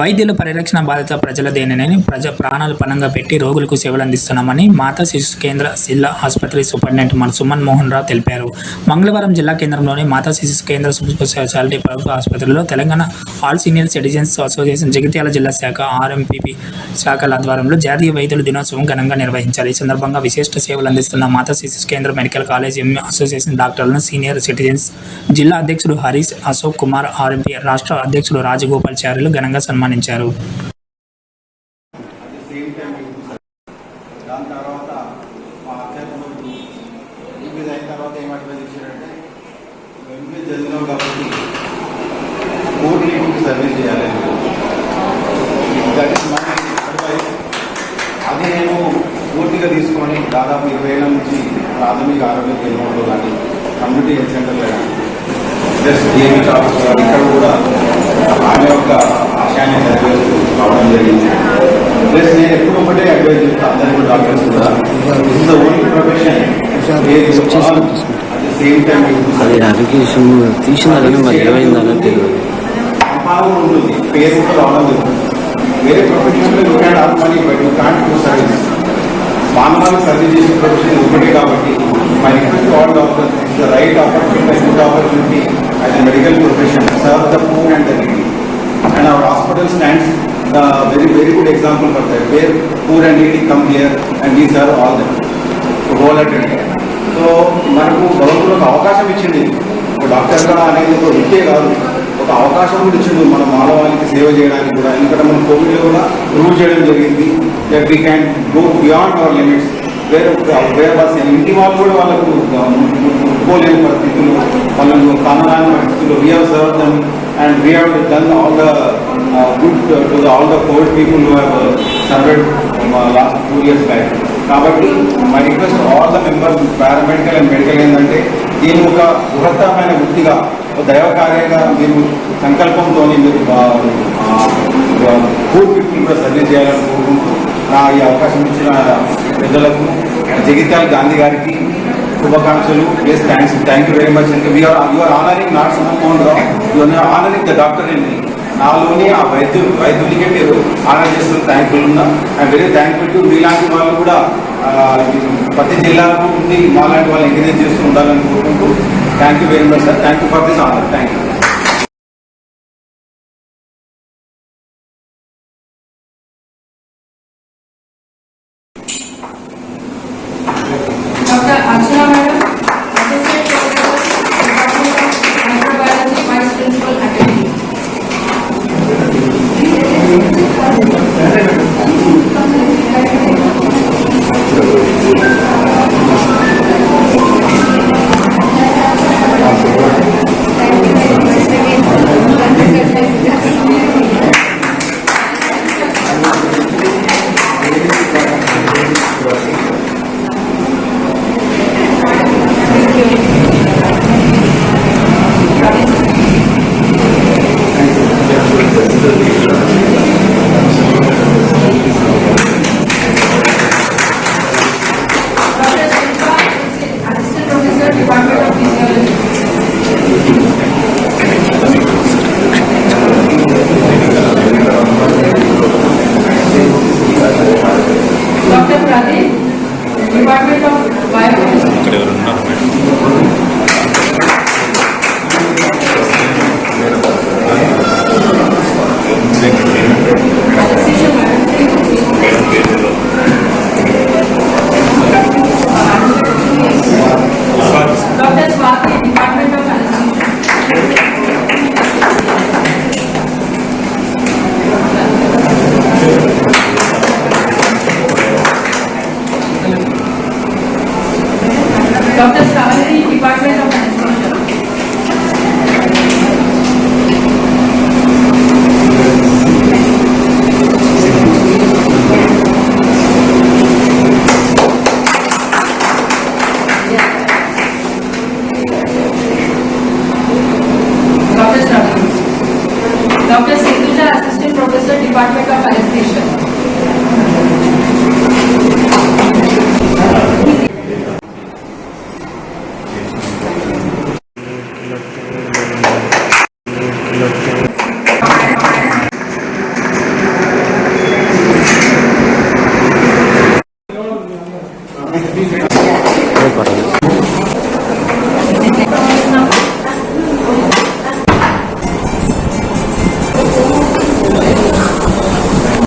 వైద్యుల పరిరక్షణ బాధిత ప్రజల దేనిని ప్రజ ప్రాణాలు పణంగా పెట్టి రోగులకు సేవలు అందిస్తున్నామని మాతా శిశు కేంద్ర జిల్లా ఆసుపత్రి సూపరింటెండెంట్ మన సుమన్ మోహన్ రావు తెలిపారు. మంగళవారం జిల్లా కేంద్రంలోని మాతా శిశు కేంద్ర సూపర్ స్పెషాలిటీ ప్రభుత్వ ఆసుపత్రిలో Telangana all senior citizens association Jagtial జిల్లా శాఖ ఆర్ఎంపీపీ శాఖల ఆధ్వర్యంలో జాతీయ వైద్యుల దినోత్సవం ఘనంగా నిర్వహించారు. ఈ సందర్భంగా విశిష్ట సేవలు అందిస్తున్న మాతా శిశు కేంద్ర మెడికల్ కాలేజ్ ఎం అసోసియేషన్ డాక్టర్లను సీనియర్ సిటిజన్స్ జిల్లా అధ్యక్షుడు హరీష్ అశోక్ కుమార్ ఆర్ఎంపీ రాష్ట్ర అధ్యక్షుడు రాజగోపాల్ చార్యులు ఘనంగా సన్మానించారు. సన్మానించారు. దాని తర్వాత మా అయిన తర్వాత ఇచ్చారంటే ఎంపీ చదివినావు కాబట్టి కోర్టు సర్వీస్ చేయాలి. అది నేను పూర్తిగా తీసుకొని దాదాపు ఇరవై ఏళ్ళ నుంచి ప్రాథమిక ఆరోగ్య కేంద్రంలో కానీ కమ్యూనిటీ హెల్త్ సెంటర్లో కానీ ప్లస్ ఏమి కావచ్చు ఇక్కడ కూడా ఆమె యొక్క ఆశయాన్ని నెరవేరుస్తూ రావడం జరిగింది ప్లస్ నేను ఎప్పుడు ఒకటే అడ్వైజ్ చేస్తాను అందరికీ డాక్టర్స్ కూడా is the only profession at the same time అది అప్లికేషన్ తీసినారని మరి ఏమైందని తెలియదు. ఉంటుంది వేరే ప్రొఫెషన్లో you can earn money but you can't do service మానవాళి చేసే ప్రొఫెషన్ ఒకటే కాబట్టి my request all the right opportunity good opportunity as a medical profession serve the poor and the needy and our hospital stands the very very good example for that where poor and needy come here and these are all that whole attend so మనకు భగవంతుడు ఒక అవకాశం ఇచ్చింది ఒక డాక్టర్గా అనేది ఒక విద్యే కాదు. ఒక అవకాశం కూడా ఇచ్చిండు మన మానవాళికి సేవ చేయడానికి కూడా. ఎందుకంటే మనం కోవిడ్లో కూడా ప్రూవ్ చేయడం జరిగింది. That we can go beyond our limits వేరే వేరే బస్ ఇంటి వాళ్ళు కూడా వాళ్ళకు ముట్టుకోలేని పరిస్థితులు వాళ్ళను కానరాని పరిస్థితులు we have serve them and we have done all the good to the all the COVID people who have served last two years back కాబట్టి my request all the members paramedical and medical ఏంటంటే దీని ఒక బృహత్తమైన వృత్తిగా ఒక దైవ కార్యంగా మీరు సంకల్పంతో మీరు పూర్ పీపుల్ కూడా సర్వీస్ చేయాలని కోరుకుంటూ నా ఈ అవకాశం ఇచ్చిన పెద్దలకు జగిత్యాల గాంధీ గారికి శుభాకాంక్షలు. Please thanks thank you very much and we are you are honouring not Suman Rao you are honouring the doctor అండి నాలోని ఆ వైద్యులు వైద్యులకే మీరు ఆనర్ చేస్తున్న థ్యాంక్ఫుల్ ఉన్నా. ఐ వెరీ థ్యాంక్ఫుల్ టు మీలాంటి వాళ్ళు కూడా ప్రతి జిల్లాకు ఉండి మాలాంటి వాళ్ళు ఎంకరేజ్ చేస్తూ ఉండాలని కోరుకుంటూ thank you very much sir. Thank you for this honour thank you. Guarden করা